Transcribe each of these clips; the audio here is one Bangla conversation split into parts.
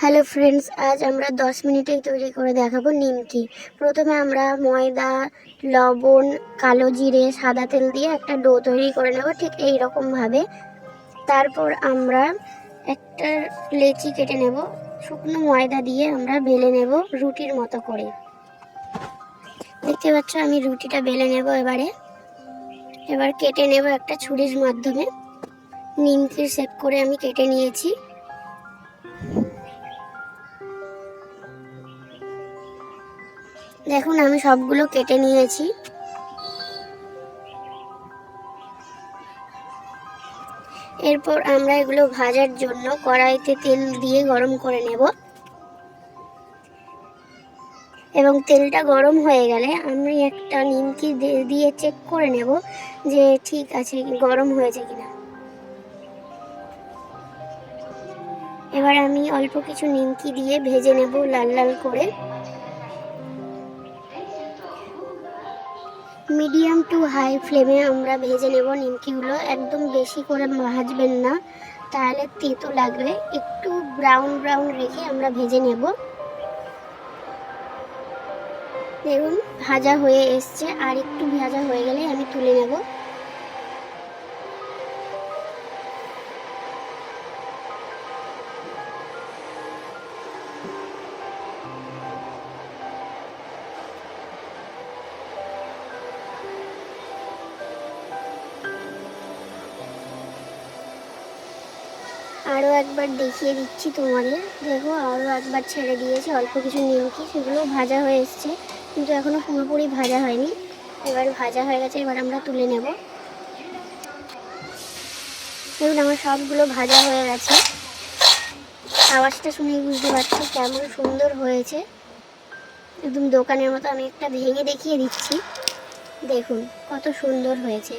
হ্যালো ফ্রেন্ডস আজ আমরা দশ মিনিটেই তৈরি করে দেখাবো নিমকি। প্রথমে আমরা ময়দা, লবণ, কালো জিরে, সাদা তেল দিয়ে একটা ডো তৈরি করে নেব ঠিক এই রকমভাবে তারপর আমরা একটা লেচি কেটে নেব, শুকনো ময়দা দিয়ে আমরা বেলে নেব রুটির মতো করে। দেখতে পাচ্ছ আমি রুটিটা বেলে নেব এবারে। এবার কেটে নেব একটা ছুরির মাধ্যমে। নিমকির শেপ করে আমি কেটে নিয়েছি। দেখুন, আমি সবগুলো কেটে নিয়েছি। এরপর আমরা এগুলো ভাজার জন্য কড়াইতে তেল দিয়ে গরম করে নেব। এবং তেলটা গরম হয়ে গেলে আমি একটা নিমকি দিয়ে- চেক করে নেব যে ঠিক আছে গরম হয়েছে কিনা। এবার আমি অল্প কিছু নিমকি দিয়ে ভেজে নেব লাল লাল করে। মিডিয়াম টু হাই ফ্লেমে আমরা ভেজে নেব নিমকিগুলো। একদম বেশি করে ভাজবেন না, তাহলে তেতো লাগবে। একটু ব্রাউন ব্রাউন রেখে আমরা ভেজে নেব। দেখুন, ভাজা হয়ে এসছে। আর একটু ভাজা হয়ে গেলে আমি তুলে নেব। আরও একবার দেখিয়ে দিচ্ছি তোমাদের। দেখো আরও একবার ছেড়ে দিয়েছি, অল্প কিছু নিমকি, সেগুলো ভাজা হয়ে এসছে, কিন্তু এখনও পুরোপুরি ভাজা হয়নি। এবার ভাজা হয়ে গেছে, এবার আমরা তুলে নেব। দেখুন, আমার সবগুলো ভাজা হয়ে গেছে। আওয়াজটা শুনেই বুঝতে পারছি কেমন সুন্দর হয়েছে। একদম দোকানের মতো, আমি একটা ভেঙে দেখিয়ে দিচ্ছি। দেখুন, কত সুন্দর হয়েছে।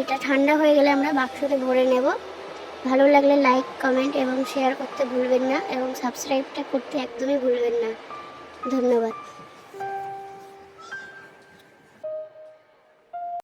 এটা ঠান্ডা হয়ে গেলে আমরা বাক্সতে ভরে নেব। ভালো লাগলে লাইক কমেন্ট এবং শেয়ার করতে ভুলবেন না এবং সাবস্ক্রাইবটা করতে একদমই ভুলবেন না। ধন্যবাদ।